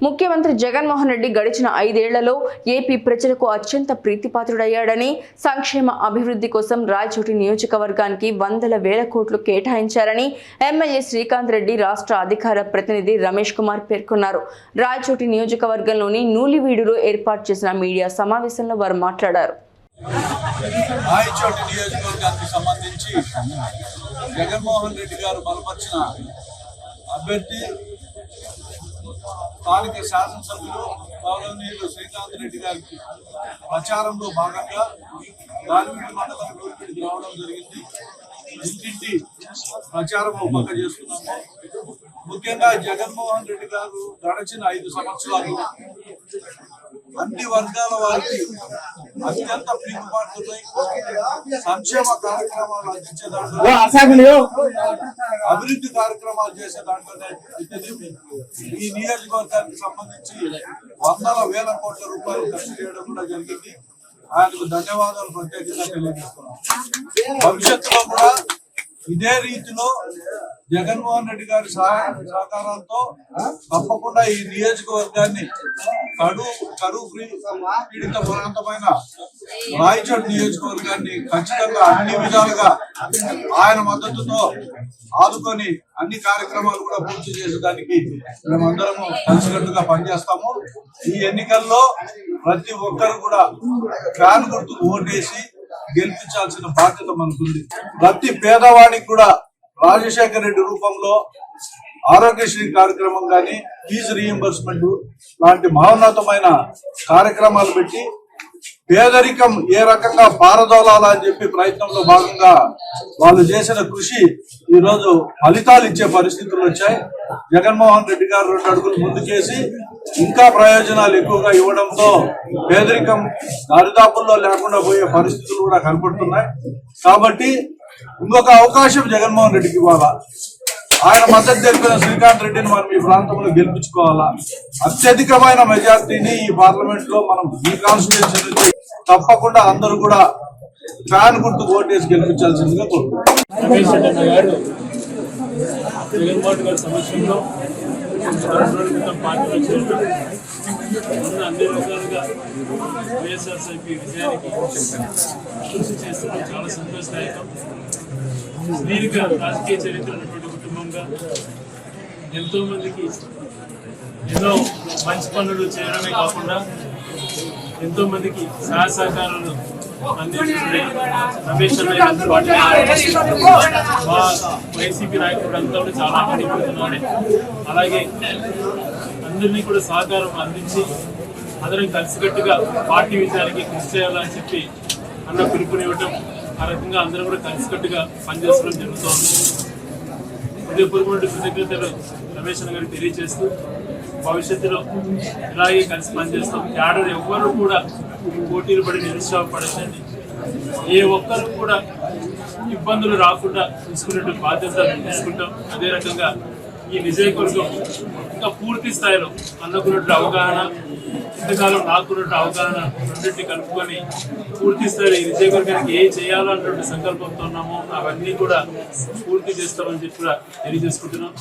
ముఖ్యమంత్రి జగన్మోహన్ రెడ్డి గడిచిన ఐదేళ్ళలో ఏపీ ప్రజలకు అత్యంత ప్రీతిపాత్రుడయ్యాడని సంక్షేమ అభివృద్ధి కోసం రాయచోటి నియోజకవర్గానికి వందల వేల కోట్లు కేటాయించారని ఎమ్మెల్యే శ్రీకాంత్ రెడ్డి రాష్ట్ర అధికార ప్రతినిధి రమేష్ కుమార్ పేర్కొన్నారు. రాయచోటి నియోజకవర్గంలోని నూలివీడులో ఏర్పాటు చేసిన మీడియా సమావేశంలో వారు మాట్లాడారు. రాయచోటి నియోజకవర్గానికి సంబంధించి జగన్మోహన్ రెడ్డి గారు బలపరిచిన అభ్యర్థి స్థానిక శాసనసభ్యులు గౌరవనీయులు శ్రీకాంత్ రెడ్డి గారికి ప్రచారంలో భాగంగా రాజమండ్రి మండలం నూరిపేటకి రావడం జరిగింది. ఇంటింటి ప్రచారం ఒక పక్క చేస్తున్నాము. ముఖ్యంగా జగన్మోహన్ రెడ్డి గారు గడిచిన ఐదు సంవత్సరాలు అన్ని వర్గాల వారికి అత్యంత ప్రీతిపాత్రులై సంక్షేమ కార్యక్రమాలు అందించే దాంట్లో అభివృద్ధి కార్యక్రమాలు చేసే దాంట్లోనే ఈ నియోజకవర్గానికి సంబంధించి వందల వేల కోట్ల రూపాయలు ఖర్చు చేయడం కూడా జరిగింది. ఆయనకు ధన్యవాదాలు ప్రత్యేకంగా తెలియజేస్తున్నాం. భవిష్యత్తులో కూడా ఇదే రీతిలో జగన్మోహన్ రెడ్డి గారి సహాయ తప్పకుండా ఈ నియోజకవర్గాన్ని కరువు కరువు పీడిత ప్రాంతమైన రాయచోట్ నియోజకవర్గాన్ని ఖచ్చితంగా అన్ని విధాలుగా ఆయన మద్దతుతో ఆదుకొని అన్ని కార్యక్రమాలు కూడా పూర్తి చేసేదానికి మేమందరము కలిసికట్టుగా పనిచేస్తాము. ఈ ఎన్నికల్లో ప్రతి ఒక్కరు కూడా ఫ్యాన్ గుర్తుకు ఓటేసి గెలిపించాల్సిన బాధ్యత మనకుంది. ప్రతి పేదవాడికి కూడా రాజశేఖర రెడ్డి రూపంలో ఆరోగ్యశ్రీ కార్యక్రమం కానీ ఫీజు రీఎంబర్స్మెంట్ లాంటి మహోన్నతమైన కార్యక్రమాలు పెట్టి పేదరికం ఏ రకంగా పారదోలాలా అని చెప్పి ప్రయత్నంలో భాగంగా వాళ్ళు చేసిన కృషి ఈ రోజు ఫలితాలు ఇచ్చే పరిస్థితులు వచ్చాయి. జగన్మోహన్ రెడ్డి గారు రెండు అడుగులు ముందుకేసి ఇంకా ప్రయోజనాలు ఎక్కువగా ఇవ్వడంతో పేదరికం దరిదాపుల్లో లేకుండా పోయే పరిస్థితులు కూడా కనపడుతున్నాయి. కాబట్టి ఇంకొక అవకాశం జగన్మోహన్ రెడ్డికి ఇవ్వాలా? ఆయన మద్దతు తెలిపిన శ్రీకాంత్ రెడ్డిని మనం ఈ ప్రాంతంలో గెలిపించుకోవాలా? అత్యధికమైన మెజార్టీని ఈ పార్లమెంట్లో మనం ఈ కాన్స్టిట్యూన్సీ నుంచి తప్పకుండా అందరూ కూడా ఫ్యాన్ గుర్తు ఓటేసి గెలిపించాల్సిందిగా కోరుకుంటున్నాం. ఉన్న అన్ని రకాలుగా వైఎస్ఆర్సీపీ విజయానికి కృషి చేస్తున్న చాలా సంతోషదాయకం దీర్ఘ రాజకీయ చరిత్ర ఉన్నటువంటి కుటుంబంగా ఎంతో మందికి ఎన్నో మంచి పనులు చేయడమే కాకుండా ఎంతో మందికి సహాయ సహకారాలు రమేష్ మా వైసీపీ నాయకుడు అంతా కూడా చాలా పడిపోతున్నాడు అలాగే అందరినీ కూడా సహకారం అందించి అందరం కలిసికట్టుగా పార్టీ విజయానికి కృషి చేయాలని చెప్పి అన్న పిలుపునివ్వటం ఆ రకంగా అందరం కూడా కలిసికట్టుగా పనిచేసుకోవడం జరుగుతోంది. హృదయపూర్వక కృతజ్ఞతలు రమేష్ అన్న గారికి తెలియజేస్తూ భవిష్యత్తులో ఇలాగే కలిసి పనిచేస్తాం. క్యాడర్ ఎవ్వరూ కూడా పోటీలు పడి నిరుత్సాహపడకండి ఏ ఒక్కరు కూడా ఇబ్బందులు రాకుండా తీసుకునే బాధ్యత తీసుకుంటాం. అదే రకంగా ఈ నిజయకొరకం ఇంకా పూర్తి స్థాయిలో అన్నకున్నట్టు అవగాహన ఇంతకాలం నాకున్నట్టు అవగాహన రెండింటిని కలుపుకొని పూర్తి స్థాయిలో ఈ విజయకొరకానికి ఏ చేయాలన్నటువంటి సంకల్పంతో ఉన్నామో అవన్నీ కూడా పూర్తి చేస్తామని చెప్పి కూడా తెలియజేసుకుంటున్నాం.